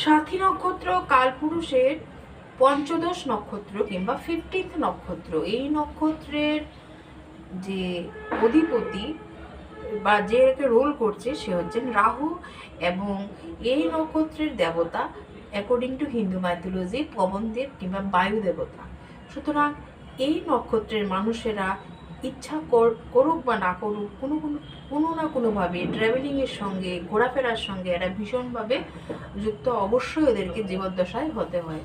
সাথী নক্ষত্র, কালপুরুষের পঞ্চদশ নক্ষত্র কিংবা ফিফটিন্থ নক্ষত্র। এই নক্ষত্রের যে অধিপতি বা যে একে রোল করছে, সে হচ্ছেন রাহু এবং এই নক্ষত্রের দেবতা according to Hindu mythology Pavandev কিংবা বায়ু দেবতা সুতরাং এই নক্ষত্রের মানুষেরা ইচ্ছা কর- করুক বা না করুক, কোনো কোনো কোনো না কোনোভাবে ট্রাভেলিংয়ের সঙ্গে, ঘোরাফেরার সঙ্গে এরা ভীষণভাবে যুক্ত অবশ্যই এদেরকে জীবদ্দশায় হতে হয়।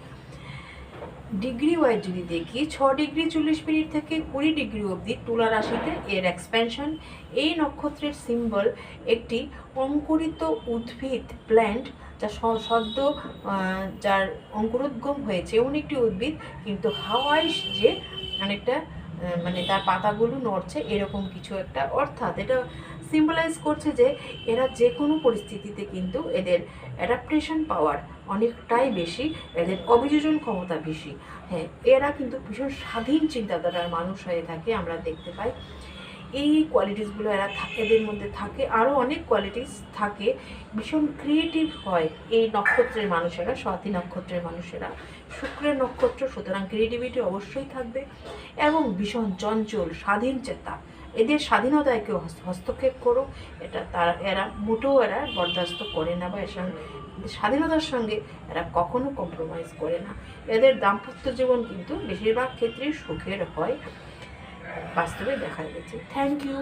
ডিগ্রি ওয়াইজ যদি দেখি, ছ ডিগ্রি চল্লিশ মিনিট থেকে কুড়ি ডিগ্রি অবধি তুলা রাশিতে এর এক্সপ্যানশন এই নক্ষত্রের সিম্বল একটি অঙ্কুরিত উদ্ভিদ প্ল্যান্ট যা সদ্য যার অঙ্কুরোদ্গম হয়েছে। এমন একটি উদ্ভিদ, কিন্তু হাওয়ায় যে অনেকটা মানে তার পাতাগুলো নড়ছে, এরকম কিছু একটা। অর্থাৎ এটা সিম্বলাইজ করছে যে এরা যে কোনো পরিস্থিতিতে কিন্তু এদের অ্যাডাপ্টেশন পাওয়ার অনেকটাই বেশি, এদের অভিযোজন ক্ষমতা বেশি। হ্যাঁ এরা কিন্তু ভীষণ স্বাধীন চিন্তাধারার মানুষ হয়ে থাকে, আমরা দেখতে পাই। এই কোয়ালিটিসগুলো এরা এদের মধ্যে থাকে। আরও অনেক কোয়ালিটিস থাকে। ভীষণ ক্রিয়েটিভ হয় এই নক্ষত্রের মানুষেরা, স্বাতি নক্ষত্রের মানুষেরা। শুক্রের নক্ষত্র, সুতরাং ক্রিয়েটিভিটি অবশ্যই থাকবে এবং ভীষণ চঞ্চল, স্বাধীন চেতা। এদের স্বাধীনতায় কেউ হস্তক্ষেপ করো। এটা তারা, এরা মোটেও এরা বরদাস্ত করে না বা এসব স্বাধীনতার সঙ্গে এরা কখনো কম্প্রোমাইজ করে না। এদের দাম্পত্য জীবন কিন্তু বেশিরভাগ ক্ষেত্রেই সুখের হয়। বাস্তবে দেখা গেছে থ্যাংক ইউ